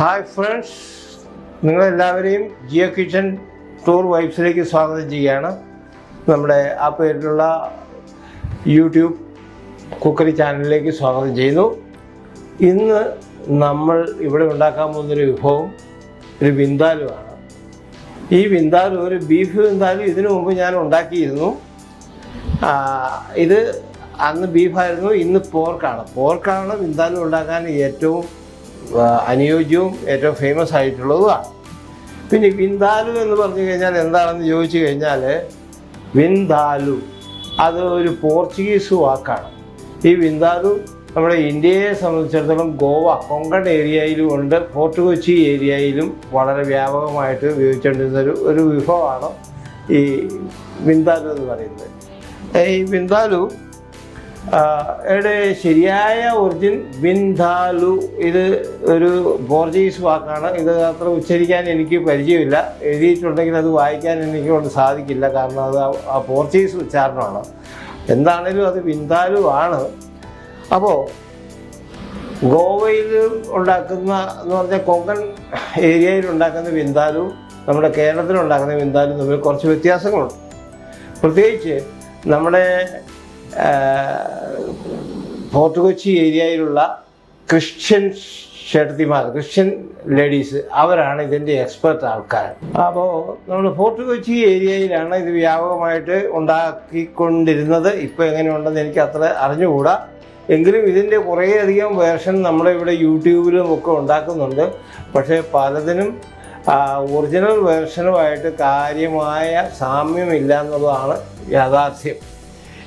Hi friends നിങ്ങളെല്ലാവരെയും Jio kitchen tour വൈബ്സിലേക്ക് സ്വാഗതം ചെയ്യുകയാണ്. നമ്മുടെ ആ പേരിലുള്ള യൂട്യൂബ് കുക്കറി ചാനലിലേക്ക് സ്വാഗതം ചെയ്യുന്നു. ഇന്ന് നമ്മൾ ഇവിടെ ഉണ്ടാക്കാൻ പോകുന്നൊരു വിഭവം ഒരു വിന്താലുമാണ് ഈ വിന്താലു ഒരു ബീഫ് വിന്താലു ഇതിനു മുമ്പ് ഞാൻ ഉണ്ടാക്കിയിരുന്നു. ഇത് അന്ന് ബീഫായിരുന്നു ഇന്ന് പോർക്കാണ്. പോർക്കാണ് വിന്താലു ഉണ്ടാക്കാൻ ഏറ്റവും അനുയോജ്യവും ഏറ്റവും ഫേമസ് ആയിട്ടുള്ളതുമാണ് പിന്നെ വിന്താലു എന്ന് പറഞ്ഞു കഴിഞ്ഞാൽ എന്താണെന്ന് ചോദിച്ചു കഴിഞ്ഞാൽ വിന്താലു അത് ഒരു പോർച്ചുഗീസ് വാക്കാണ്. ഈ വിന്താലു നമ്മുടെ ഇന്ത്യയെ സംബന്ധിച്ചിടത്തോളം ഗോവ കൊങ്കൺ ഏരിയയിലും ഉണ്ട് ഫോർട്ട് കൊച്ചി ഏരിയയിലും വളരെ വ്യാപകമായിട്ട് ഉപയോഗിച്ചുകൊണ്ടിരുന്ന ഒരു ഒരു വിഭവമാണ് ഈ വിന്താലു എന്ന് പറയുന്നത്. ഈ വിന്താലു ശരിയായ ഒറിജിൻ വിന്താലു ഇത് ഒരു ബോർജീസ് വാക്കാണ്. ഇത് അത്ര ഉച്ചരിക്കാൻ എനിക്ക് പരിചയമില്ല. എഴുതിയിട്ടുണ്ടെങ്കിൽ അത് വായിക്കാൻ എനിക്ക് കൊണ്ട് സാധിക്കില്ല. കാരണം അത് ആ- പോർച്ചുഗീസ് ഉച്ചാരണമാണ്. എന്താണേലും അത് വിന്താലു ആണ്. അപ്പോൾ ഗോവയിൽ ഉണ്ടാക്കുന്ന എന്ന് പറഞ്ഞാൽ കൊങ്കൺ ഏരിയയിൽ ഉണ്ടാക്കുന്ന വിന്താലു നമ്മുടെ കേരളത്തിൽ ഉണ്ടാക്കുന്ന വിന്താലും തമ്മിൽ കുറച്ച് വ്യത്യാസങ്ങളുണ്ട്. പ്രത്യേകിച്ച് നമ്മുടെ ഫോർട്ട് കൊച്ചി ഏരിയയിലുള്ള ക്രിസ്ത്യൻ ഷെട്ടിമാർ ക്രിസ്ത്യൻ ലേഡീസ് അവരാണ് ഇതിന്റെ എക്സ്പെർട്ട് ആൾക്കാർ. അപ്പോൾ നമ്മൾ ഫോർട്ട് കൊച്ചി ഏരിയയിലാണ് ഇത് വ്യാപകമായിട്ട് ഉണ്ടാക്കിക്കൊണ്ടിരുന്നത്. ഇപ്പോൾ എങ്ങനെയുണ്ടെന്ന് എനിക്ക് അത്ര അറിഞ്ഞുകൂടാ. എങ്കിലും ഇതിന്റെ കുറേയധികം വേർഷൻ നമ്മുടെ ഇവിടെ യൂട്യൂബിലും ഒക്കെ ഉണ്ടാക്കുന്നുണ്ട്. പക്ഷേ പലതിനും ഒറിജിനൽ വേർഷനുമായിട്ട് കാര്യമായ സാമ്യമില്ല എന്നുള്ളതാണ് യാഥാർത്ഥ്യം.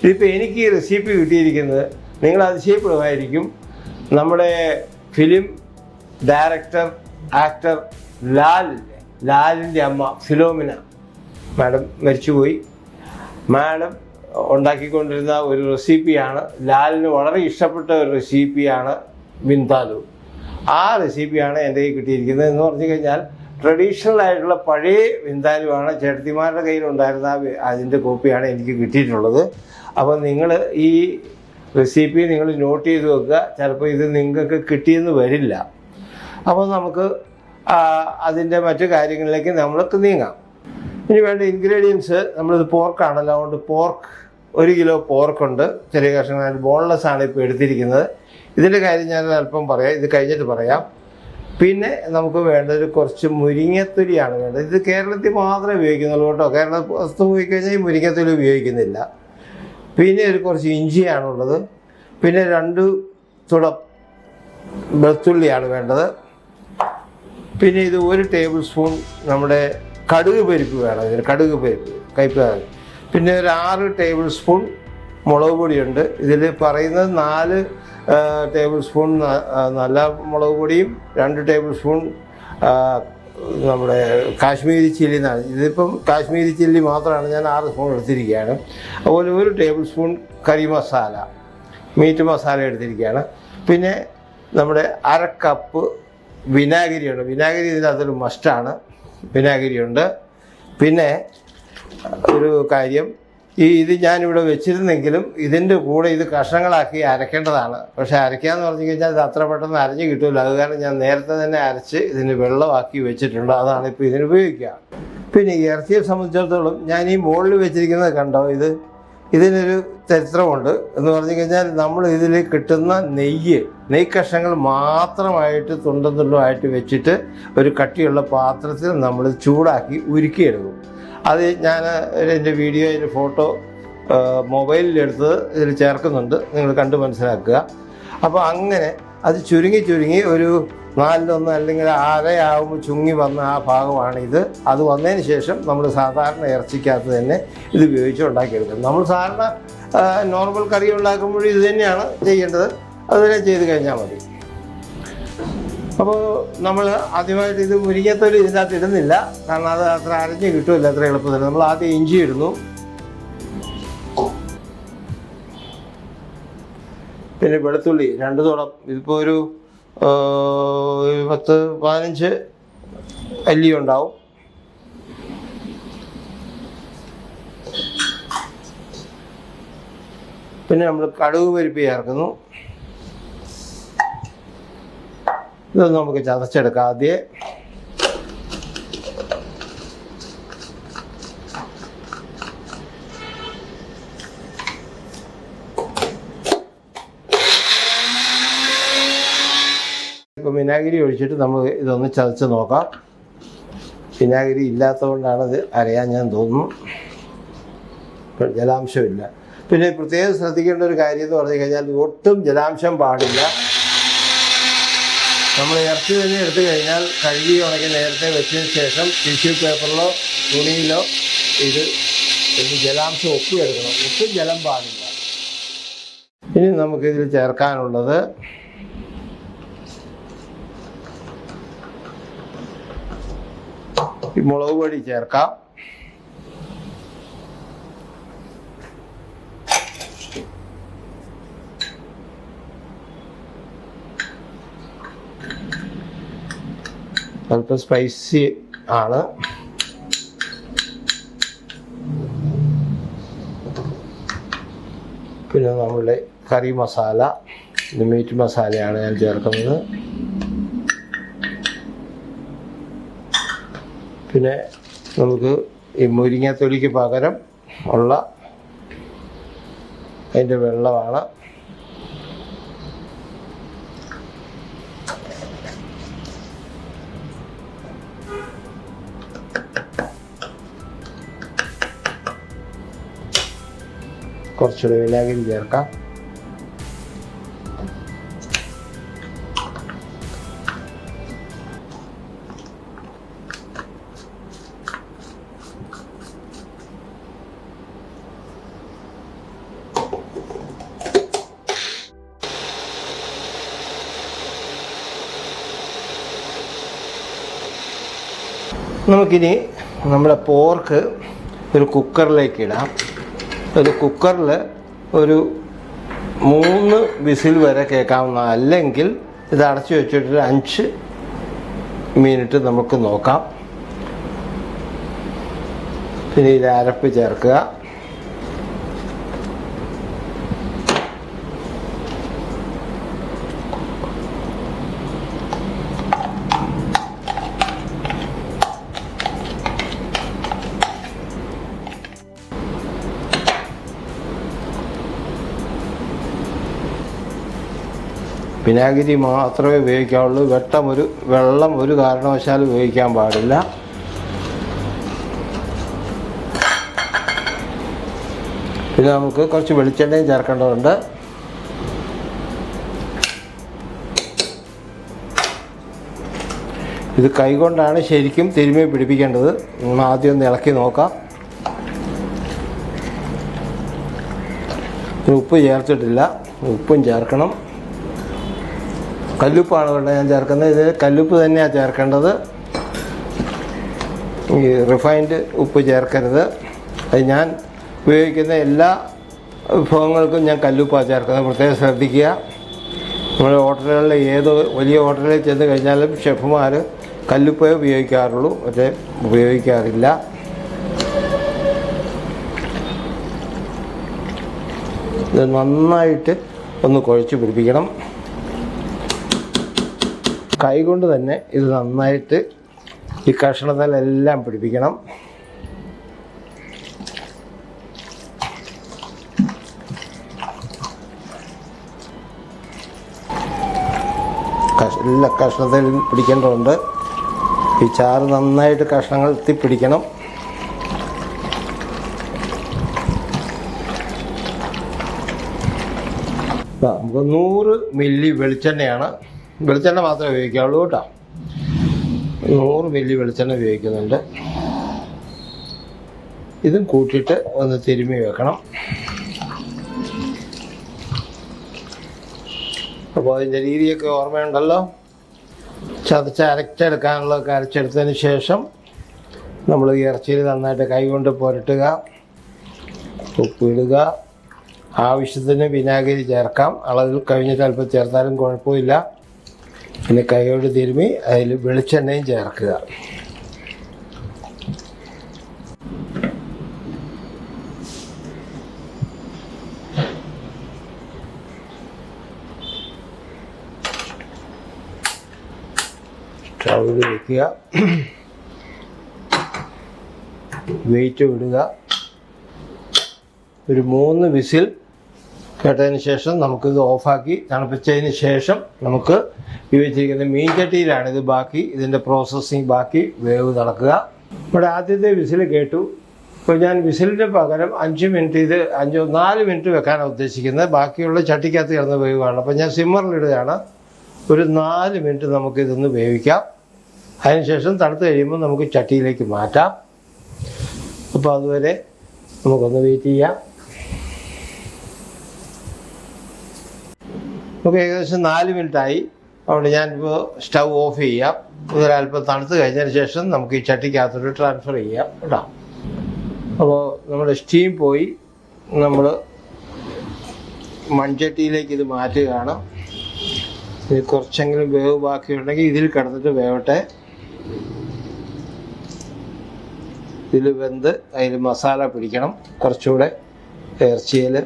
ഇതിപ്പോൾ എനിക്ക് ഈ റെസിപ്പി കിട്ടിയിരിക്കുന്നത് നിങ്ങൾ അതിശയപ്പെടുമായിരിക്കും നമ്മുടെ ഫിലിം ഡയറക്ടർ ആക്ടർ ലാൽ ലാലിന്റെ അമ്മ ഫിലോമിന. മാഡം മരിച്ചുപോയി. മാഡം ഉണ്ടാക്കിക്കൊണ്ടിരുന്ന ഒരു റെസിപ്പിയാണ് ലാലിന് വളരെ ഇഷ്ടപ്പെട്ട ഒരു റെസിപ്പിയാണ് വിന്താലു. ആ റെസിപ്പിയാണ് എന്റെ കയ്യിൽ കിട്ടിയിരിക്കുന്നത് എന്ന് പറഞ്ഞു കഴിഞ്ഞാൽ ട്രഡീഷണൽ ആയിട്ടുള്ള പഴയ വിന്താലുവാണ് ചേട്ടത്തിമാരുടെ കയ്യിലുണ്ടായിരുന്ന അതിന്റെ കോപ്പിയാണ് എനിക്ക് കിട്ടിയിട്ടുള്ളത്. അപ്പോൾ നിങ്ങൾ ഈ റെസിപ്പി നിങ്ങൾ നോട്ട് ചെയ്ത് വെക്കുക. ചിലപ്പോൾ ഇത് നിങ്ങൾക്ക് കിട്ടിയെന്ന് വരില്ല. അപ്പോൾ നമുക്ക് അതിന്റെ മറ്റു കാര്യങ്ങളിലേക്ക് നമ്മൾക്ക് നീങ്ങാം. ഇനി വേണ്ട ഇൻഗ്രീഡിയൻസ് നമ്മളിത് പോർക്കാണല്ലോ അതുകൊണ്ട് പോർക്ക് ഒരു കിലോ പോർക്കുണ്ട് ചെറിയ കഷ്ണങ്ങൾ ബോൺലെസ് ആണ് ഇപ്പോൾ എടുത്തിരിക്കുന്നത്. ഇതിന്റെ കാര്യം ഞാൻ അല്പം പറയാം. ഇത് കഴിഞ്ഞിട്ട് പറയാം. പിന്നെ നമുക്ക് വേണ്ടത് കുറച്ച് മുരിങ്ങത്തൊലിയാണ് വേണ്ടത്. ഇത് കേരളത്തിൽ മാത്രമേ ഉപയോഗിക്കുന്നുള്ളൂ കേട്ടോ. കേരളത്തിൽ പോയി കഴിഞ്ഞാൽ ഈ മുരിങ്ങത്തൊലി ഉപയോഗിക്കുന്നില്ല. പിന്നെ ഒരു കുറച്ച് ഇഞ്ചിയാണുള്ളത്. പിന്നെ രണ്ട് തുട വെളുത്തുള്ളിയാണ് വേണ്ടത്. പിന്നെ ഇത് ഒരു ടേബിൾ സ്പൂൺ നമ്മുടെ കടുക് പരിപ്പ് വേണം ഇതിന് കടുക് പരിപ്പ് കയ്പ്പാൻ പിന്നെ ഒരു ആറ് ടേബിൾ സ്പൂൺ മുളക് പൊടിയുണ്ട്. ഇതിൽ പറയുന്നത് നാല് ടേബിൾ സ്പൂൺ നല്ല മുളക് പൊടിയും രണ്ട് ടേബിൾ സ്പൂൺ നമ്മുടെ കാശ്മീരി ചില്ലി എന്നാണ്. ഇതിപ്പം കാശ്മീരി ചില്ലി മാത്രമാണ് ഞാൻ ആറ് സ്പൂൺ എടുത്തിരിക്കുകയാണ്. അതുപോലെ ഒരു tablespoon curry masala meat masala എടുത്തിരിക്കുകയാണ്. പിന്നെ നമ്മുടെ അര കപ്പ് വിനാഗിരിയുണ്ട്. വിനാഗിരി ഇതിനകത്തൊരു മസ്റ്റാണ് വിനാഗിരിയുണ്ട്. പിന്നെ ഒരു കാര്യം ഈ ഇത് ഞാനിവിടെ വെച്ചിരുന്നെങ്കിലും ഇതിന്റെ കൂടെ ഇത് കഷ്ണങ്ങളാക്കി അരക്കേണ്ടതാണ്. പക്ഷേ അരയ്ക്കാന്ന് പറഞ്ഞു കഴിഞ്ഞാൽ ഇത് അത്ര പെട്ടെന്ന് അരഞ്ഞു കിട്ടില്ല അത് കാരണം ഞാൻ നേരത്തെ തന്നെ അരച്ച് ഇതിന് വെള്ളമാക്കി വെച്ചിട്ടുണ്ട്. അതാണ് ഇപ്പോൾ ഇതിന് ഉപയോഗിക്കുക. പിന്നെ ഈ ഇറച്ചിയെ സംബന്ധിച്ചിടത്തോളം ഞാൻ ഈ മുകളിൽ വെച്ചിരിക്കുന്നത് കണ്ടോ? ഇത് ഇതിനൊരു ചരിത്രമുണ്ട്. എന്ന് പറഞ്ഞു കഴിഞ്ഞാൽ നമ്മൾ ഇതിൽ കിട്ടുന്ന നെയ്യ് നെയ്യ് കഷ്ണങ്ങൾ മാത്രമായിട്ട് തുണ്ടും തുണ്ടുമായിട്ട് വെച്ചിട്ട് ഒരു കട്ടിയുള്ള പാത്രത്തിൽ നമ്മൾ ചൂടാക്കി ഉരുക്കിയെടുക്കും. അത് ഞാൻ എന്റെ വീഡിയോ അതിന്റെ ഫോട്ടോ മൊബൈലിലെടുത്ത് ഇതിൽ ചേർക്കുന്നുണ്ട്. നിങ്ങൾ കണ്ട് മനസ്സിലാക്കുക. അപ്പോൾ അങ്ങനെ അത് ചുരുങ്ങി ചുരുങ്ങി ഒരു നാലിലൊന്ന് അല്ലെങ്കിൽ അരയാവുമ്പോൾ ചുങ്ങി വന്ന ആ ഭാഗമാണിത്. അത് വന്നതിന് ശേഷം നമ്മൾ സാധാരണ ഇറച്ചിക്കകത്ത് തന്നെ ഇത് ഉപയോഗിച്ച് ഉണ്ടാക്കിയെടുക്കും. നമ്മൾ സാധാരണ നോർമൽ കറി ഉണ്ടാക്കുമ്പോഴും ഇത് തന്നെയാണ് ചെയ്യേണ്ടത്. അതുതന്നെ ചെയ്ത് കഴിഞ്ഞാൽ മതി. അപ്പോൾ നമ്മൾ ആദ്യമായിട്ട് ഇത് മുരിങ്ങത്തൊലി ഇതിനകത്ത് ഇടുന്നില്ല. കാരണം അത് അത്ര അരഞ്ഞ് കിട്ടുമല്ലോ അത്ര എളുപ്പത്തിൽ. നമ്മൾ ആദ്യം ഇഞ്ചി ഇടുന്നു. പിന്നെ വെളുത്തുള്ളി രണ്ട് തോളം ഇതിപ്പോൾ ഒരു പത്ത് പതിനഞ്ച് അല്ലി ഉണ്ടാവും. പിന്നെ നമ്മൾ കടുക് പരിപ്പ് ചേർക്കുന്നു. ഇതൊന്ന് നമുക്ക് ചതച്ചെടുക്കാം ആദ്യം. വിനാഗിരി ഒഴിച്ചിട്ട് നമ്മൾ ഇതൊന്ന് ചതച്ച് നോക്കാം. വിനാഗിരി ഇല്ലാത്തതുകൊണ്ടാണ് ഇത് അറിയാൻ ഞാൻ തോന്നുന്നു. ജലാംശമില്ല. പിന്നെ പ്രത്യേകം ശ്രദ്ധിക്കേണ്ട ഒരു കാര്യം എന്ന് പറഞ്ഞു കഴിഞ്ഞാൽ ഒട്ടും ജലാംശം പാടില്ല. നമ്മൾ ഇറച്ചി തന്നെ എടുത്തു കഴിഞ്ഞാൽ കഴുകി ഉണക്കി നേരത്തെ വെച്ചതിന് ശേഷം ടിഷ്യൂ പേപ്പറിലോ തുണിയിലോ ഇത് ഇത് ജലാംശം ഒപ്പിയെടുക്കണം ഒട്ടും ജലം പാടില്ല. ഇനി നമുക്കിതിൽ ചേർക്കാനുള്ളത് മുളക് പൊടി ചേർക്കാം. അല്പം സ്പൈസി ആണ്. പിന്നെ നമ്മളുടെ കറി മസാല മീറ്റ് മസാലയാണ് ഞാൻ ചേർക്കുന്നത്. പിന്നെ നമുക്ക് ഈ മുരിങ്ങത്തൊലിക്ക് പകരം ഉള്ള അതിന്റെ വെള്ളമാണ്. കുറച്ചുകൂടി വിനാഗിരി ചേർക്കാം. നമുക്കിനി നമ്മുടെ പോർക്ക് ഒരു കുക്കറിലേക്ക് ഇടാം. ഒരു കുക്കറിൽ ഒരു മൂന്ന് വിസിൽ വരെ കേൾക്കാവുന്ന അല്ലെങ്കിൽ ഇത് അടച്ചു വെച്ചിട്ട് അഞ്ച് മിനിറ്റ് നമുക്ക് നോക്കാം. പിന്നെ ഇത് അരപ്പ് ചേർക്കുക. വിനാഗിരി മാത്രമേ ഉപയോഗിക്കാവുള്ളൂ. വെട്ടം ഒരു വെള്ളം ഒരു കാരണവശാലും ഉപയോഗിക്കാൻ പാടില്ല. പിന്നെ നമുക്ക് കുറച്ച് വെളിച്ചെണ്ണയും ചേർക്കേണ്ടതുണ്ട്. ഇത് കൈകൊണ്ടാണ് ശരിക്കും തിരുമ്മി പിടിപ്പിക്കേണ്ടത്. ആദ്യം ഒന്ന് ഇളക്കി നോക്കാം. ഉപ്പ് ചേർത്തിട്ടില്ല. ഉപ്പും ചേർക്കണം. കല്ലുപ്പാണ് ഇവിടെ ഞാൻ ചേർക്കുന്നത്. ഇത് കല്ലുപ്പ് തന്നെയാണ് ചേർക്കേണ്ടത്. ഈ റിഫൈൻഡ് ഉപ്പ് ചേർക്കരുത്. അത് ഞാൻ ഉപയോഗിക്കുന്ന എല്ലാ വിഭവങ്ങൾക്കും ഞാൻ കല്ലുപ്പാണ് ചേർക്കുന്നത്. പ്രത്യേകം ശ്രദ്ധിക്കുക. നമ്മുടെ ഹോട്ടലുകളിൽ ഏത് വലിയ ഹോട്ടലിൽ ചെന്ന് കഴിഞ്ഞാലും ഷെഫുമാർ കല്ലുപ്പേ ഉപയോഗിക്കാറുള്ളൂ. പക്ഷേ ഉപയോഗിക്കാറില്ല. ഇത് നന്നായിട്ട് ഒന്ന് കുഴച്ച് പിടിപ്പിക്കണം. കൈകൊണ്ട് തന്നെ ഇത് നന്നായിട്ട് ഈ കഷ്ണത്തിലെല്ലാം പിടിപ്പിക്കണം. എല്ലാ കഷ്ണത്തിലും പിടിക്കേണ്ടതുണ്ട്. ഈ ചാറ് നന്നായിട്ട് കഷ്ണങ്ങൾ പിടിക്കണം. നമുക്ക് നൂറ് മില്ലി വെളിച്ചെണ്ണയാണ് വെളിച്ചെണ്ണ മാത്രമേ ഉപയോഗിക്കാവുള്ളൂ കേട്ടോ. നൂറ് മില്ലി വെളിച്ചെണ്ണ ഉപയോഗിക്കുന്നുണ്ട്. ഇതും കൂട്ടിയിട്ട് ഒന്ന് തിരുമ്മി വെക്കണം. അപ്പോൾ അതിന്റെ രീതിയൊക്കെ ഓർമ്മയുണ്ടല്ലോ? ചതച്ച് അരച്ചെടുക്കാനുള്ളതൊക്കെ അരച്ചെടുത്തതിന് ശേഷം നമ്മൾ ഇറച്ചിയിൽ നന്നായിട്ട് കൈകൊണ്ട് പുരട്ടുക. ഉപ്പിടുക ആവശ്യത്തിന് വിനാഗിരി ചേർക്കാം. അളവിൽ കഴിഞ്ഞിട്ട് അല്പം ചേർത്താലും കുഴപ്പമില്ല. പിന്നെ കൈയോട് തിരുമി അതിൽ വെളിച്ചെണ്ണയും ചേർക്കുക. സ്റ്റൗവിൽ വയ്ക്കുക വെയിറ്റ് വിടുക ഒരു മൂന്ന് വിസിൽ കേട്ടതിന് ശേഷം നമുക്ക് നമുക്കിത് ഓഫാക്കി തണുപ്പിച്ചതിന് ശേഷം നമുക്ക് ഈ വെച്ചിരിക്കുന്ന മീൻ ചട്ടിയിലാണ് ഇത് ബാക്കി. ഇതിന്റെ പ്രോസസ്സിങ് ബാക്കി. വേവ് നടക്കുക. ഇവിടെ ആദ്യത്തെ വിസിൽ കേട്ടു. ഇപ്പോൾ ഞാൻ വിസിലിന് പകരം അഞ്ച് മിനിറ്റ് ഇത് അഞ്ചോ നാല് മിനിറ്റ് വെക്കാനാണ് ഉദ്ദേശിക്കുന്നത്. ബാക്കിയുള്ള ചട്ടിക്കകത്ത് കിടന്ന് വേവാണ്. അപ്പോൾ ഞാൻ സിമ്മറിലിടുകയാണ്. ഒരു നാല് മിനിറ്റ് നമുക്കിതൊന്ന് വേവിക്കാം. അതിനുശേഷം തണുത്ത് കഴിയുമ്പോൾ നമുക്ക് ചട്ടിയിലേക്ക് മാറ്റാം. അപ്പോൾ അതുവരെ നമുക്കൊന്ന് വെയിറ്റ് ചെയ്യാം. നമുക്ക് ഏകദേശം നാല് മിനിറ്റായി. അതുകൊണ്ട് ഞാനിപ്പോൾ സ്റ്റവ് ഓഫ് ചെയ്യാം. ഇതൊരല്പം തണുത്ത് കഴിഞ്ഞതിന് ശേഷം നമുക്ക് ഈ ചട്ടിക്കകത്തോട്ട് ട്രാൻസ്ഫർ ചെയ്യാം. കേട്ടോ. അപ്പോൾ നമ്മുടെ സ്റ്റീം പോയി. നമ്മൾ മൺചട്ടിയിലേക്ക് ഇത് മാറ്റുകയാണ്. ഇത് കുറച്ചെങ്കിലും വേവ് ബാക്കിയുണ്ടെങ്കിൽ ഇതിൽ കിടന്നിട്ട് വേവട്ടെ. ഇതിൽ വെന്ത് അതിൽ മസാല പിടിക്കണം. കുറച്ചുകൂടെ ഇറച്ചിയിൽ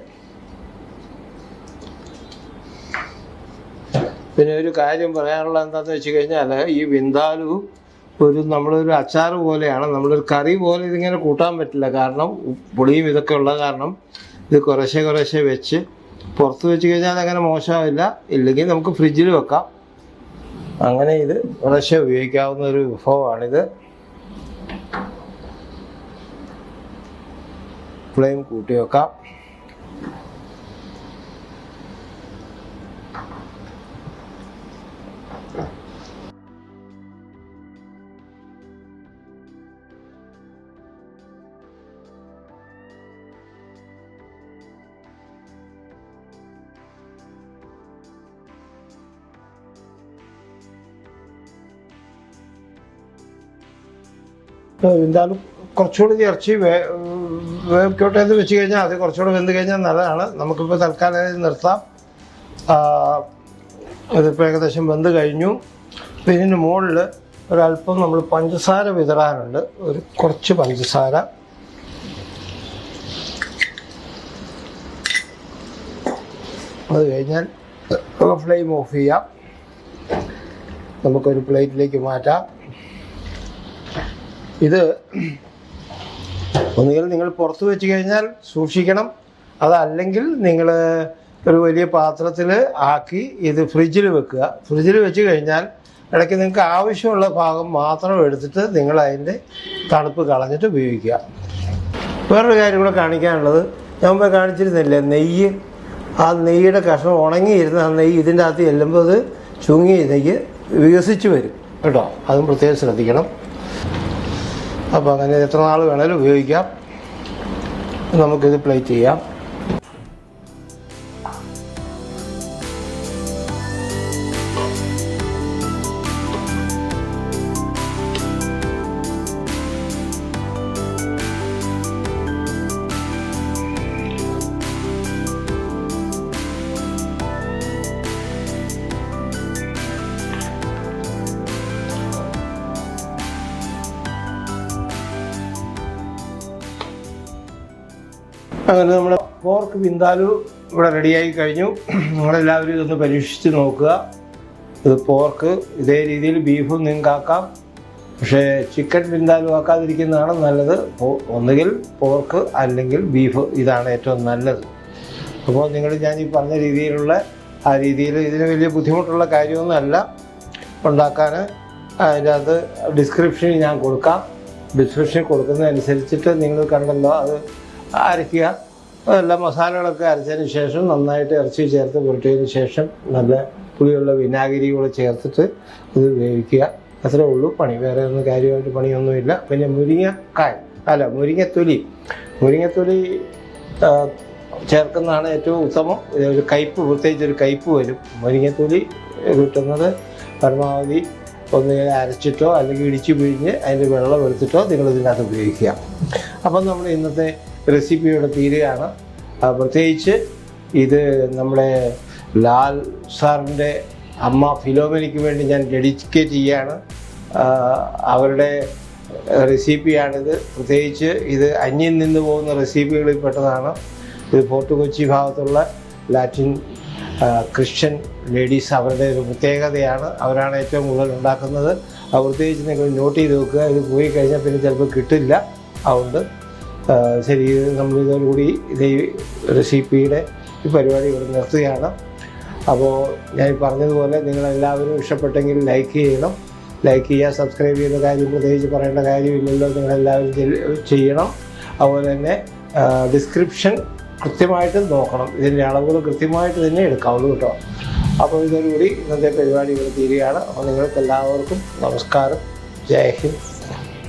പിന്നെ ഒരു കാര്യം പറയാനുള്ള എന്താണെന്ന് വെച്ച് കഴിഞ്ഞാൽ ഈ വിന്താലു ഒരു നമ്മളൊരു അച്ചാർ പോലെയാണ് നമ്മളൊരു കറി പോലെ ഇതിങ്ങനെ കൂട്ടാൻ പറ്റില്ല. കാരണം പുളിയും ഇതൊക്കെ ഉള്ള കാരണം ഇത് കുറേശ്ശെ കുറേശ്ശെ വെച്ച് പുറത്ത് വെച്ച് കഴിഞ്ഞാൽ അങ്ങനെ മോശമാവില്ല. ഇല്ലെങ്കിൽ നമുക്ക് ഫ്രിഡ്ജിൽ വെക്കാം. അങ്ങനെ ഇത് കുറേശ്ശെ ഉപയോഗിക്കാവുന്ന ഒരു വിഭവമാണിത്. ഫ്ലെയിം കൂട്ടി വെക്കാം. എന്തായാലും കുറച്ചുകൂടി ഇറച്ചി വേ വേവിക്കോട്ടെ എന്ന് വെച്ച് കഴിഞ്ഞാൽ അത് കുറച്ചുകൂടെ വെന്ത് കഴിഞ്ഞാൽ നല്ലതാണ്. നമുക്കിപ്പോൾ തൽക്കാലം നിർത്താം. ആ, ഇതിപ്പോൾ ഏകദേശം വെന്ത് കഴിഞ്ഞു. പിന്നെ ഇതിന് മുകളിൽ ഒരല്പം നമ്മൾ പഞ്ചസാര വിതറാനുണ്ട്. ഒരു കുറച്ച് പഞ്ചസാര. അത് കഴിഞ്ഞാൽ ഫ്ലെയിം ഓഫ് ചെയ്യാം. നമുക്കൊരു പ്ലേറ്റിലേക്ക് മാറ്റാം. ഇത് ഒന്നുകിൽ നിങ്ങൾ പുറത്ത് വെച്ച് കഴിഞ്ഞാൽ സൂക്ഷിക്കണം. അതല്ലെങ്കിൽ നിങ്ങൾ ഒരു വലിയ പാത്രത്തിൽ ആക്കി ഇത് ഫ്രിഡ്ജിൽ വെക്കുക. ഫ്രിഡ്ജിൽ വെച്ച് കഴിഞ്ഞാൽ ഇടയ്ക്ക് നിങ്ങൾക്ക് ആവശ്യമുള്ള ഭാഗം മാത്രം എടുത്തിട്ട് നിങ്ങൾ അതിന്റെ തണുപ്പ് കളഞ്ഞിട്ട് ഉപയോഗിക്കുക. വേറൊരു കാര്യം കൂടെ കാണിക്കാനുള്ളത്. ഞാൻ മുമ്പേ കാണിച്ചിരുന്നില്ലേ നെയ്യ്. ആ നെയ്യുടെ കഷ്ണം ഉണങ്ങിയിരുന്ന ആ നെയ്യ് ഇതിന്റെ അകത്ത് ചെല്ലുമ്പോൾ അത് ചുങ്ങി നെയ്യ് വികസിച്ച് വരും. കേട്ടോ? അതും പ്രത്യേകം ശ്രദ്ധിക്കണം. അപ്പോൾ അങ്ങനെ എത്ര നാൾ വേണേലും ഉപയോഗിക്കാം. നമുക്കിത് പ്ലേ ചെയ്യാം. അങ്ങനെ നമ്മുടെ പോർക്ക് വിന്താലു ഇവിടെ റെഡിയായി കഴിഞ്ഞു. നിങ്ങളെല്ലാവരും ഇതൊന്ന് പരീക്ഷിച്ച് നോക്കുക. ഇത് പോർക്ക് ഇതേ രീതിയിൽ ബീഫും നിങ്ങൾക്ക് ആക്കാം. പക്ഷേ ചിക്കൻ വിന്താലു ആക്കാതിരിക്കുന്നതാണ് നല്ലത്. ഒന്നുകിൽ പോർക്ക് അല്ലെങ്കിൽ ബീഫ് ഇതാണ് ഏറ്റവും നല്ലത്. അപ്പോൾ നിങ്ങൾ ഞാൻ ഈ പറഞ്ഞ രീതിയിലുള്ള ആ രീതിയിൽ ഇതിന് വലിയ ബുദ്ധിമുട്ടുള്ള കാര്യമൊന്നുമല്ല ഉണ്ടാക്കാൻ അതിന്റെ അത് ഡിസ്ക്രിപ്ഷനിൽ ഞാൻ കൊടുക്കാം. ഡിസ്ക്രിപ്ഷനിൽ കൊടുക്കുന്നതനുസരിച്ചിട്ട് നിങ്ങൾ കണ്ടല്ലോ അത് അരയ്ക്കുക നല്ല മസാലകളൊക്കെ അരച്ചതിന് ശേഷം നന്നായിട്ട് ഇറച്ചി ചേർത്ത് പുരട്ടിയതിന് ശേഷം നല്ല പുളിയുള്ള വിനാഗിരി കൂടെ ചേർത്തിട്ട് ഇത് വേവിക്കുക. അത്രേ ഉള്ളൂ. പണി. വേറെ ഒന്നും കാര്യമായിട്ട് പണിയൊന്നുമില്ല. പിന്നെ മുരിങ്ങക്കായ. അല്ല മുരിങ്ങത്തൊലി. മുരിങ്ങത്തൊലി ചേർക്കുന്നതാണ് ഏറ്റവും ഉത്തമം. ഒരു കയ്പ്പ് പ്രത്യേകിച്ച് ഒരു കയ്പ്പ് വരും. മുരിങ്ങത്തൊലി കിട്ടുന്നത് പരമാവധി ഒന്ന് അരച്ചിട്ടോ അല്ലെങ്കിൽ ഇടിച്ചു പിഴിഞ്ഞ് അതിന്റെ വെള്ളം എടുത്തിട്ടോ നിങ്ങളിതിനകത്ത് ഉപയോഗിക്കുക. അപ്പം നമ്മൾ ഇന്നത്തെ റെസിപ്പിയുടെ തീരുകയാണ് ആ, പ്രത്യേകിച്ച് ഇത് നമ്മുടെ ലാൽ സാറിന്റെ അമ്മ ഫിലോമിനിക്ക് വേണ്ടി ഞാൻ ഡെഡിക്കേറ്റ് ചെയ്യാണ് ആ, അവരുടെ റെസിപ്പിയാണിത്. പ്രത്യേകിച്ച് ഇത് അന്യം നിന്ന് പോകുന്ന റെസിപ്പികളിൽ പെട്ടതാണ്. ഇത് ഫോർട്ട് കൊച്ചി ഭാഗത്തുള്ള ലാറ്റിൻ ക്രിസ്ത്യൻ ലേഡീസ് അവരുടെ ഒരു പ്രത്യേകതയാണ്. അവരാണ് ഏറ്റവും കൂടുതൽ ഉണ്ടാക്കുന്നത്. പ്രത്യേകിച്ച് നിങ്ങൾ നോട്ട് ചെയ്ത് വെക്കുക ഇത് പോയി കഴിഞ്ഞാൽ പിന്നെ ചിലപ്പോൾ കിട്ടില്ല. അതുകൊണ്ട് ആ, ശരി ഇത് സി പിയുടെ ഈ പരിപാടി ഇവിടെ നിർത്തുകയാണ്. അപ്പോൾ ഞാൻ പറഞ്ഞതുപോലെ നിങ്ങളെല്ലാവരും ഇഷ്ടപ്പെട്ടെങ്കിൽ ലൈക്ക് ചെയ്യണം. ലൈക്ക് ചെയ്യുക സബ്സ്ക്രൈബ് ചെയ്യുന്ന കാര്യം പ്രത്യേകിച്ച് പറയേണ്ട കാര്യമില്ലല്ലോ. നിങ്ങളെല്ലാവരും ചെയ്യ- ചെയ്യണം. അതുപോലെ തന്നെ ഡിസ്ക്രിപ്ഷൻ കൃത്യമായിട്ട് നോക്കണം. ഇതിന്റെ അളവുകൾ കൃത്യമായിട്ട് തന്നെ എടുക്കാവുള്ളൂ കേട്ടോ. അപ്പോൾ ഇതോടുകൂടി ഇന്നത്തെ പരിപാടി ഇവിടെ തീരുകയാണ്. അപ്പോൾ നിങ്ങൾക്ക് എല്ലാവർക്കും നമസ്കാരം. ജയ് ഹിന്ദ്.